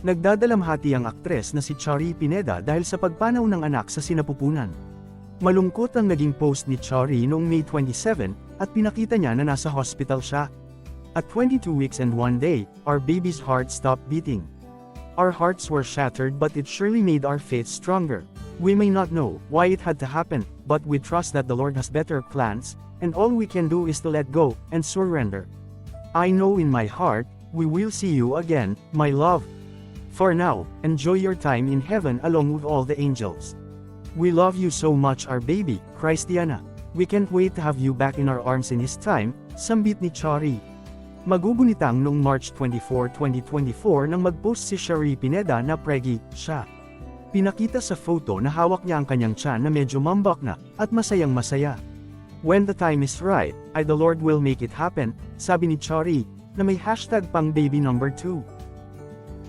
Nagdadalamhati ang aktres na si Chari Pineda dahil sa pagpanaw ng anak sa sinapupunan. Malungkot ang naging post ni Chari noong May 27 at pinakita niya na nasa hospital siya. At 22 weeks and one day, our baby's heart stopped beating. Our hearts were shattered but it surely made our faith stronger. We may not know why it had to happen, but we trust that the Lord has better plans, and all we can do is to let go and surrender. I know in my heart, we will see you again, my love. For now, enjoy your time in heaven along with all the angels. We love you so much our baby, Christiana. We can't wait to have you back in our arms in His time, sambit ni Chari. Magugunitang noong March 24, 2024 nang mag-post si Shari Pineda na preggy siya. Pinakita sa photo na hawak niya ang kanyang tiyan na medyo mambak na, at masayang masaya. When the time is right, I the Lord will make it happen, sabi ni Chari, na may hashtag pang baby number 2.